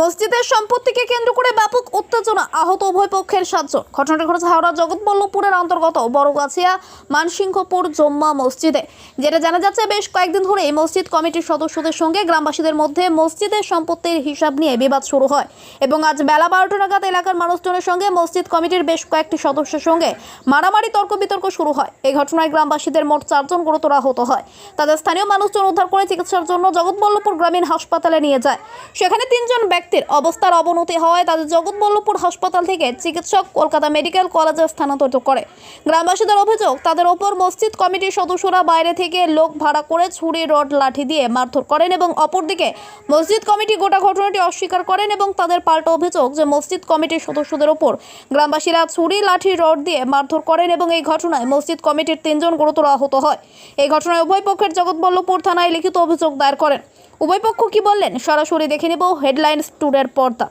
মসজিদের সম্পত্তিকে কেন্দ্র করে ব্যাপক উত্তেজনা আহত উভয় পক্ষের সাতজন ঘটনাটি ঘটেছে হাওড়া জগৎবল্লভপুরের অন্তর্গত বড়গাছিয়া মানসিংহপুর জম্মা মসজিদে, যেটা জানা যাচ্ছে বেশ কয়েকদিন ধরে এই মসজিদ কমিটির সদস্যদের সঙ্গে গ্রামবাসীদের মধ্যে মসজিদের সম্পত্তির হিসাব নিয়ে বিবাদ শুরু হয় এবং আজ বেলা বারোটা নাগাদ এলাকার মানুষজনের সঙ্গে মসজিদ কমিটির বেশ কয়েকটি সদস্যের সঙ্গে মারামারি তর্ক বিতর্ক শুরু হয়। এই ঘটনায় গ্রামবাসীদের মোট চারজন গুরুতর আহত হয়। তাদের স্থানীয় মানুষজন উদ্ধার করে চিকিৎসার জন্য জগৎবল্লভপুর গ্রামীণ হাসপাতালে নিয়ে যায়। সেখানে তিনজন ব্যক্তির অবস্থার অবনতি হওয়ায় তাদের জগৎবল্লভপুর হাসপাতাল থেকে চিকিৎসক কলকাতা মেডিকেল কলেজে স্থানান্তরিত করে। গ্রামবাসীদের অভিযোগ, তাদের ওপর মসজিদ কমিটির সদস্যরা বাইরে থেকে লোক ভাড়া করে ছুরি, রড, লাঠি দিয়ে মারধর করেন এবং অপরদিকে মসজিদ কমিটি গোটা ঘটনাটি অস্বীকার করেন এবং তাদের পাল্টা অভিযোগ যে মসজিদ কমিটির সদস্যদের ওপর গ্রামবাসীরা ছুরি, লাঠি, রড দিয়ে মারধর করেন এবং এই ঘটনায় মসজিদ কমিটির তিনজন গুরুতর আহত হয়। এই ঘটনায় উভয় পক্ষের জগৎবল্লভপুর থানায় লিখিত অভিযোগ দায়ের করেন। উভয় পক্ষ কি বললেন? সরাসরি দেখে নেব হেডলাইন্স টুডের পর্দা।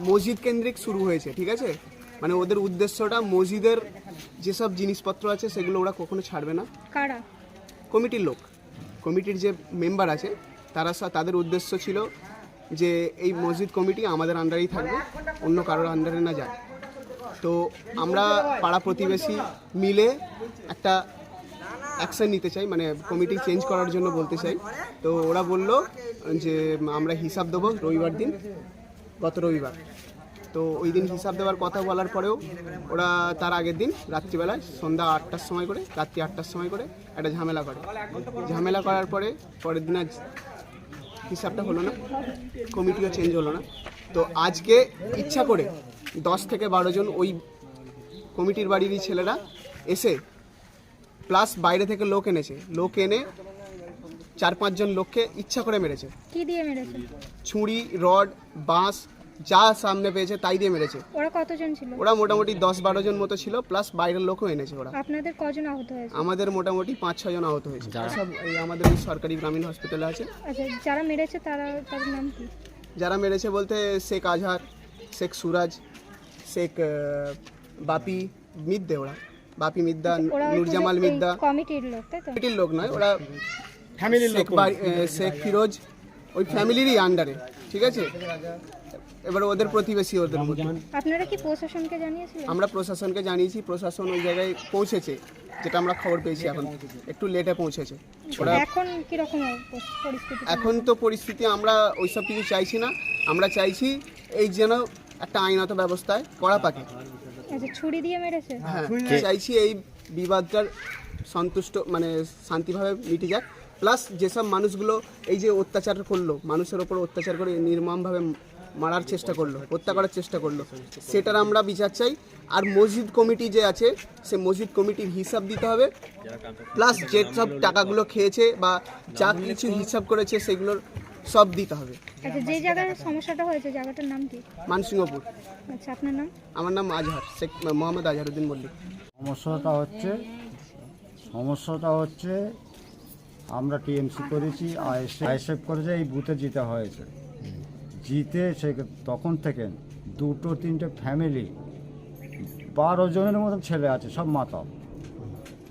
মসজিদ কেন্দ্রিক শুরু হয়েছে ঠিক আছে? মানে ওদের উদ্দেশ্যটা মসজিদের যেসব জিনিসপত্র আছে সেগুলো ওরা কখনো ছাড়বে না। কারা? কমিটির লোক। কমিটির যে মেম্বার আছে তারা সা- তাদের উদ্দেশ্য ছিল যে এই মসজিদ কমিটি আমাদের আন্ডারেই থাকবে, অন্য কারোর আন্ডারে না যায়। তো আমরা পাড়া প্রতিবেশী মিলে একটা অ্যাকশন নিতে চাই মানে কমিটি চেঞ্জ করার জন্য বলতে চাই। তো ওরা বলল যে আমরা হিসাব দেবো রবিবার দিন, গত রবিবার। তো ওই দিন হিসাব দেওয়ার কথা বলার পরেও ওরা তার আগের দিন রাত্রিবেলায় সন্ধ্যা আটটার সময় করে, রাত্রি আটটার সময় করে একটা ঝামেলা করে। ঝামেলা করার পরে, পরের দিন আজ হিসাবটা হলো না কমিটিও চেঞ্জ হলো না। তো আজকে ইচ্ছা করে দশ থেকে বারো জন ওই কমিটির বাড়িরই ছেলেরা এসে প্লাস বাইরে থেকে লোক এনেছে। লোক এনে চার পাঁচজন লোককে ইচ্ছা করে মেরেছে। কি দিয়ে মেরেছে? ছুরি রড বাঁশ যা সামনে পেয়েছে তাই দিয়ে মেরেছে। ওরা কতজন ছিল? ওরা মোটামুটি দশ বারো জন মতো ছিল প্লাস বাইরের লোকও এনেছে ওরা। আপনাদের কজন আহত হয়েছে? আমাদের মোটামুটি পাঁচ ছজন আহত হয়েছে। সব এই আমাদের এই সরকারি গ্রামীণ হসপিটালে আছে। আচ্ছা যারা মেরেছে তারা তাদের নাম কি? যারা মেরেছে বলতে শেখ আজহার শেখ সুরাজ শেখ বাপি মিদ্দে ওরা। বাপি মিদ্দা ওরা নুরজামাল মিদ্দা। কমিটির লোক তাই তো? কমিটির লোক নয় ওরা ফ্যামিলির লোক শেখ শেখ ফিরোজ ওই ফ্যামিলিরই আন্ডারে ঠিক আছে? এবার ওদের প্রতিবেশী ওদের মধ্যে। আপনারা কি প্রশাসনকে জানিয়েছিলেন? আমরা প্রশাসনকে জানিয়েছি প্রশাসন ওই জায়গায় পৌঁছেছে যেটা আমরা খবর পেয়েছি এখন। একটু লেটে পৌঁছেছে। ওরা এখন কি রকম পরিস্থিতি? এখন তো পরিস্থিতি আমরা ওইসব কিছু চাইছি না। আমরা চাইছি এই যেন একটা আইনত ব্যবস্থায় করা পাকে আচ্ছা ছুরি দিয়ে মেরেছে? হ্যাঁ চাইছি এই বিবাদটার সন্তুষ্ট মানে শান্তিভাবে মিটে যাক। প্লাস যেসব মানুষগুলো এই যে অত্যাচার করল মানুষের ওপর অত্যাচার করে নির্মমভাবে মারার চেষ্টা করল হত্যা করার চেষ্টা করল। সেটার আমরা বিচার চাই। আর মসজিদ কমিটি যে আছে সে মসজিদ কমিটির হিসাব দিতে হবে। প্লাস যেসব টাকাগুলো খেয়েছে বা যা কিছু হিসাব করেছে সেগুলোর সব দিতে হবে। আচ্ছা যে জায়গায় সমস্যাটা হয়েছে জায়গাটার নাম কি? মানসিংহপুর। আচ্ছা আপনার নাম? আমার নাম আজহার শেখ মোহাম্মদ আজহারউদ্দিন মল্লিক। সমস্যাটা হচ্ছে সমস্যাটা হচ্ছে আমরা টিএমসি করেছি আইএসএফ আইএসএফ করেছে এই বুথে জিতে হয়েছে। জিতে সে তখন থেকে দুটো, তিনটে ফ্যামিলি বারো জনের মতন ছেলে আছে, সব মাতাল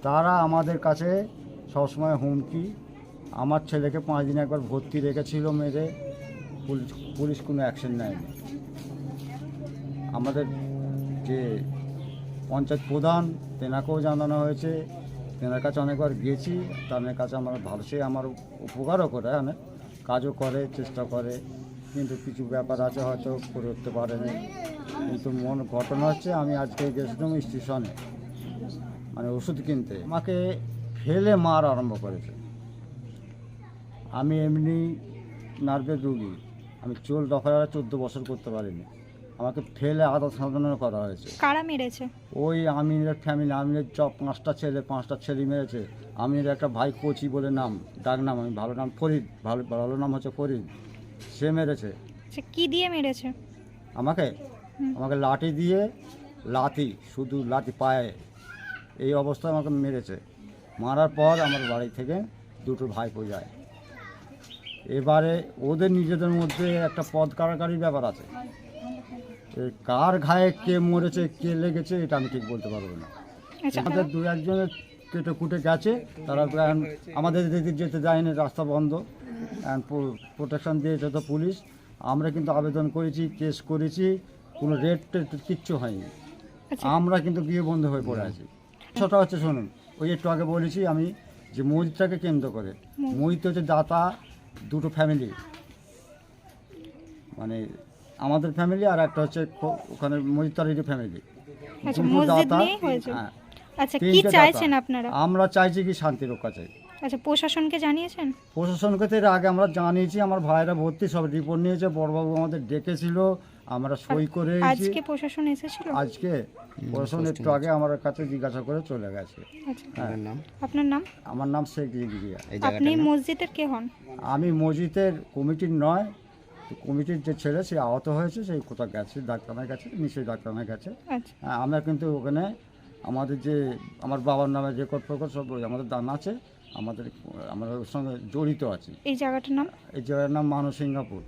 তারা আমাদের কাছে সবসময় হুমকি, আমার ছেলেকে পাঁচ দিন একবার ভর্তি রেখেছিল মেরে, পুলিশ পুলিশ কোনো অ্যাকশন নেয়নি। আমাদের যে পঞ্চায়েত প্রধান, তেনাকেও জানানো হয়েছে, তেনার কাছে অনেকবার গিয়েছি তাদের কাছে আমার ভালো সে আমার উপকারও করে অনেক কাজও করে, চেষ্টা করে। কিন্তু কিছু ব্যাপার আছে হয়তো করে উঠতে পারেনি। কিন্তু মন ঘটনা হচ্ছে আমি আজকে গেছিলাম স্টেশনে মানে ওষুধ কিনতে। আমাকে ফেলে মার আরম্ভ করেছে। আমি এমনি নার্ভের রুগী। আমি চোল দফা চোদ্দ বছর করতে পারিনি। আমাকে ফেলে আদা সাধনা করা হয়েছে। কারা মেরেছে? ওই আমিনের ফ্যামিলি আমিনের চ পাঁচটা ছেলে পাঁচটা ছেলে মেরেছে। আমিনের একটা ভাই কোচি বলে নাম ডাক নাম আমি ভালো নাম ফরিদ ভালো ভালো নাম হচ্ছে ফরিদ। সে মেরেছে। আচ্ছা কি দিয়ে মেরেছে? আমাকে? আমাকে লাঠি দিয়ে লাথি শুধু লাঠি পায়ে। এই অবস্থায় আমাকে মেরেছে। মারার পর আমার বাড়ি থেকে দুটো ভাইপো যায়। এবারে ওদের নিজেদের মধ্যে একটা পদ কারাকারির ব্যাপার আছে। কার ঘায়ে কে মরেছে কে লেগেছে এটা আমি ঠিক বলতে পারব না। আচ্ছা আমাদের দু একজনের কেটে কুটে গেছে। তারা এখন আমাদের দিকে যেতে দেয়নি রাস্তা বন্ধ। প্রোটেকশন দিয়েছে তো পুলিশ। আমরা কিন্তু আবেদন করেছি কেস করেছি কোনো রেট কিচ্ছু হয়নি। আচ্ছা। আমরা কিন্তু বিয়ে বন্ধ হয়ে পড়ে আছি। সেটা হচ্ছে শুনুন ওই একটু আগে বলেছি আমি যে মসজিদটাকে কেন্দ্র করে মসজিদ। হচ্ছে দাতা দুটো ফ্যামিলি মানে আমাদের ফ্যামিলি আর একটা হচ্ছে ওখানে মসজিদারেরই ফ্যামিলি আচ্ছা দুটো দাতা, হ্যাঁ, আচ্ছা কি তিনটে চাইছেন দাতা। আপনারা? আমরা চাইছি কি শান্তি রক্ষা চাই। আচ্ছা প্রশাসনকে জানিয়েছেন? প্রশাসনকে তো এর আগে আমরা জানিয়েছি আমার ভাইরা ভর্তি সব রিপোর্ট নিয়েছে বড়বাবু আমাদের ডেকেছিল আমরা সই করে এসেছি আজকে প্রশাসন এসেছিল? আজকে প্রশাসন একটু আগে আমার কাছে জিজ্ঞাসা করে চলে গেছে। আচ্ছা। হ্যাঁ। আপনার নাম? আমার নাম শেখ জিগিয়া আপনি মসজিদের কে হন? আমি মসজিদের কমিটির নয় তো কমিটির যে ছেলে সে আহত হয়েছে সেই কোথাও গেছে ডাক্তারখানায় গেছে নিশ্চয়ই ডাক্তারখানায় গেছে। আচ্ছা। হ্যাঁ, আমরা কিন্তু ওখানে আমাদের যে আমার বাবার নামে রেকর্ড ফেকর্ড সব আমাদের দান আছে আমাদের আমরা ওর সঙ্গে জড়িত আছি। এই জায়গাটার নাম? এই জায়গার নাম মানব সিঙ্গাপুর